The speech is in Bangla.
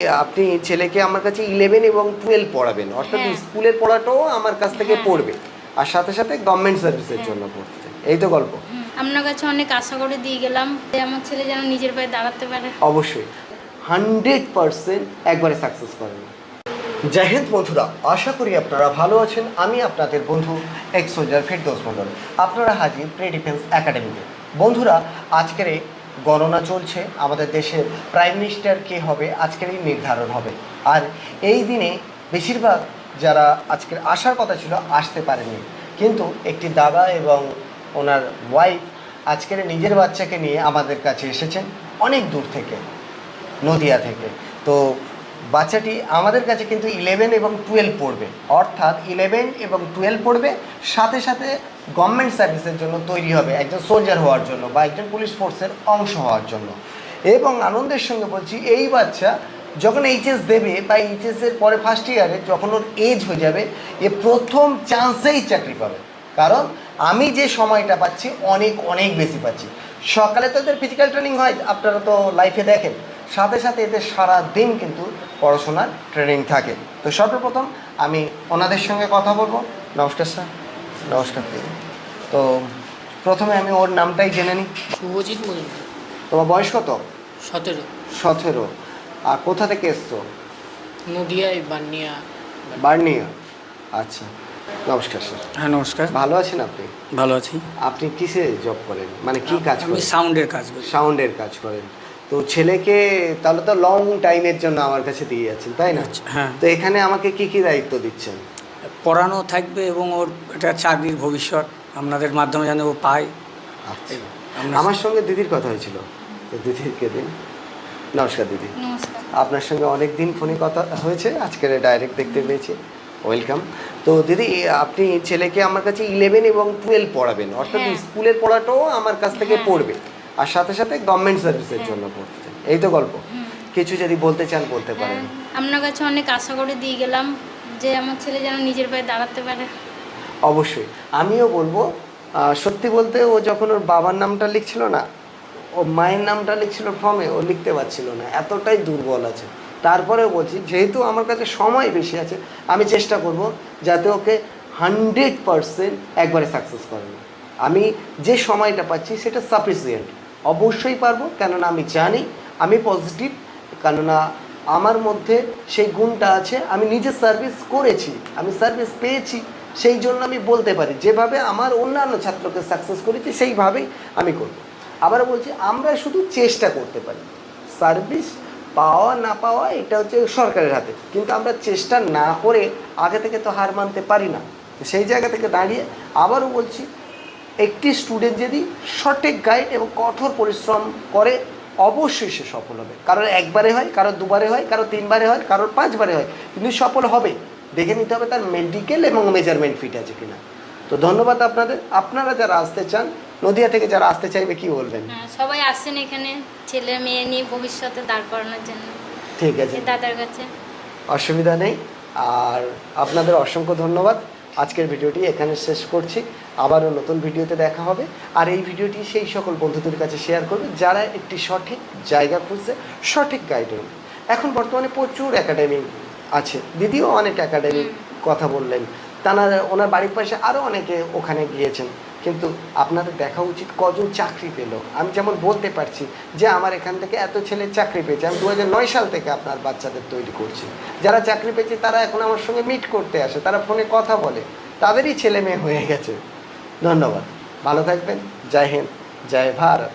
আপনি ছেলেকে আমার কাছে ইলেভেন এবং টুয়েলভ পড়াবেন। অর্থাৎ হ্যাঁ। স্কুলের পড়াটাও আমার কাছ থেকে হ্যাঁ। পড়বে। আর সাথে সাথে গভর্নমেন্ট সার্ভিসের জন্য পড়তে এই তো গল্প। আপনার কাছে অনেক আশা করে দিয়ে গেলাম যে আমার ছেলে যেন নিজের পায়ে দাঁড়াতে পারে। অবশ্যই। হান্ড্রেড পারসেন্ট একবারে সাকসেস করেন জয় হিন্দ বন্ধুরা আশা করি আপনারা ভালো আছেন। আমি আপনাদের বন্ধু এক্স সোজার ফিরদোস মন্ডল আপনারা হাজির প্রি ডিফেন্স একাডেমিতে বন্ধুরা আজকের এই গণনা চলছে, আমাদের দেশের প্রাইম মিনিস্টার কে হবে আজকেরই নির্ধারণ হবে। আর এই দিনে বেশিরভাগ যারা আজকের আসার কথা ছিল আসতে পারেনি। কিন্তু একটি দাদা এবং ওনার ওয়াইফ আজকের নিজের বাচ্চাকে নিয়ে আমাদের কাছে এসেছেন, অনেক দূর থেকে, নদিয়া থেকে। তো বাচ্চাটি আমাদের কাছে কিন্তু ইলেভেন এবং টুয়েলভ পড়বে। অর্থাৎ ইলেভেন এবং টুয়েলভ পড়বে, সাথে সাথে গভর্নমেন্ট সার্ভিসের জন্য তৈরি হবে একজন সোলজার হওয়ার জন্য বা একজন পুলিশ ফোর্সের অংশ হওয়ার জন্য। এবং আনন্দের সঙ্গে বলছি, এই বাচ্চা যখন এইচএস দেবে বা এইচএসের পরে ফার্স্ট ইয়ারে যখন ওর এজ হয়ে যাবে, এ প্রথম চান্সেই চাকরি পাবে। কারণ আমি যে সময়টা পাচ্ছি, অনেক অনেক বেশি পাচ্ছি। সকালে তো এদের ফিজিক্যাল ট্রেনিং হয়, আপনারা তো লাইফে দেখেন। সাথে সাথে এদের সারা দিন কিন্তু পড়াশোনার ট্রেনিং থাকে। তো সর্বপ্রথম আমি ওনাদের সঙ্গে কথা বলব। নমস্কার, স্যার। নমস্কার। দিদি তো প্রথমে আমি ওর নামটাই জেনে নিই। শুভজিৎ মজুমদার। তোমার বয়স কত? সতেরো। সতেরো। আর কোথা থেকে এসছো? নদিয়ায় বানিয়া বার্নিয়া আচ্ছা নমস্কার স্যার। হ্যাঁ নমস্কার। ভালো আছেন আপনি? ভালো আছি। আপনি কিসে জব করেন? মানে কি কাজ আমি করেন? সাউন্ডের কাজ করি। সাউন্ডের কাজ করেন। তো ছেলেকে তাহলে তো লং টাইমের জন্য আমার কাছে দিয়ে যাচ্ছেন তাই না? আচ্ছা, হ্যাঁ। তো এখানে আমাকে কি কি দায়িত্ব দিচ্ছেন? পড়ানো থাকবে এবং ওর এটা চাকরির ভবিষ্যৎ আপনাদের মাধ্যমে যেন ও পায়। আচ্ছা। আমার সঙ্গে দিদির কথা হয়েছিল। তো দিদিকে দিন? নমস্কার দিদি। আপনার সঙ্গে অনেক দিন ফোনে কথা হয়েছে আজকের ডাইরেক্ট দেখতে পেয়েছি। ওয়েলকাম তো দিদি আপনি ছেলেকে আমার কাছে ইলেভেন এবং টুয়েলভ পড়াবেন অর্থাৎ হ্যাঁ। স্কুলের পড়াটাও আমার কাছ থেকে হ্যাঁ। পড়বে। আর সাথে সাথে গভর্নমেন্ট সার্ভিসের হ্যাঁ। জন্য পড়তে। এই তো গল্প। কিছু যদি বলতে চান বলতে পারেন। হ্যাঁ, আপনার কাছে অনেক আশা করে দিয়ে গেলাম। যে আমার ছেলে যেন নিজের পায়ে দাঁড়াতে পারে। অবশ্যই। আমিও বলব সত্যি বলতে ও যখন ওর বাবার নামটা লিখছিল না, ও মায়ের নামটা লিখছিল ফর্মে ও লিখতে পারছিল না। এতটাই দুর্বল আছে। তারপরেও বলছি, যেহেতু আমার কাছে সময় বেশি আছে, আমি চেষ্টা করব যাতে ওকে হান্ড্রেড পারসেন্ট একবারে সাকসেস করানো আমি যে সময়টা পাচ্ছি, সেটা সাফিসিয়েন্ট অবশ্যই পারব, কেননা আমি জানি, আমি পজিটিভ কেননা আমার মধ্যে সেই গুণটা আছে, আমি নিজে সার্ভিস করেছি, আমি সার্ভিস পেয়েছি, সেই জন্য আমি বলতে পারি, যেভাবে আমার অন্যান্য ছাত্রকে সাকসেস করেছি, সেইভাবেই আমি করব। আবার বলছি, আমরা শুধু চেষ্টা করতে পারি। সার্ভিস পাওয়া, না পাওয়া, এটা হচ্ছে সরকারের হাতে। কিন্তু আমরা চেষ্টা না করে আগে থেকে তো হার মানতে পারি না। সেই জায়গা থেকে দাঁড়িয়ে আবারও বলছি, একটি স্টুডেন্ট যদি সঠিক গাইড এবং কঠোর পরিশ্রম করে অবশ্যই সে সফল হবে। কারোর একবারে হয় কারোর দুবারে হয় কারোর তিনবারে হয় কারোর পাঁচবারে হয় কিন্তু সফল হবে। দেখে নিতে হবে তার মেডিকেল এবং মেজারমেন্ট ফিট আছে কিনা। তো ধন্যবাদ আপনাদের। আপনারা যারা আসতে চান নদিয়া থেকে যারা আসতে চাইবে কি বলবেন? হ্যাঁ, সবাই আসছেন এখানে ছেলে মেয়ে নিয়ে ভবিষ্যতে দাঁড় করানোর জন্য। ঠিক আছে। দাদার কাছে। অসুবিধা নেই। আর আপনাদের অসংখ্য ধন্যবাদ। আজকের ভিডিওটি এখানে শেষ করছি। আবারও নতুন ভিডিওতে দেখা হবে। আর এই ভিডিওটি সেই সকল বন্ধুদের কাছে শেয়ার করবে যারা একটি সঠিক জায়গা খুঁজছে সঠিক গাইডেন্স এখন বর্তমানে প্রচুর একাডেমি আছে। দিদিও অনেক একাডেমি কথা বললেন। তারা ওনার বাড়ির পাশে আরও অনেকে ওখানে গিয়েছেন। কিন্তু আপনাদের দেখা উচিত কজন চাকরি পেল। আমি যেমন বলতে পারছি যে আমার এখান থেকে এত ছেলে চাকরি পেয়েছে। আমি দু সাল থেকে আপনার বাচ্চাদের তৈরি করছি। যারা চাকরি পেয়েছে তারা এখন আমার সঙ্গে মিট করতে আসে, তারা ফোনে কথা বলে। তাদেরই ছেলে মেয়ে হয়ে গেছে। ধন্যবাদ। ভালো থাকবেন। জয় হিন্দ। জয় ভারত।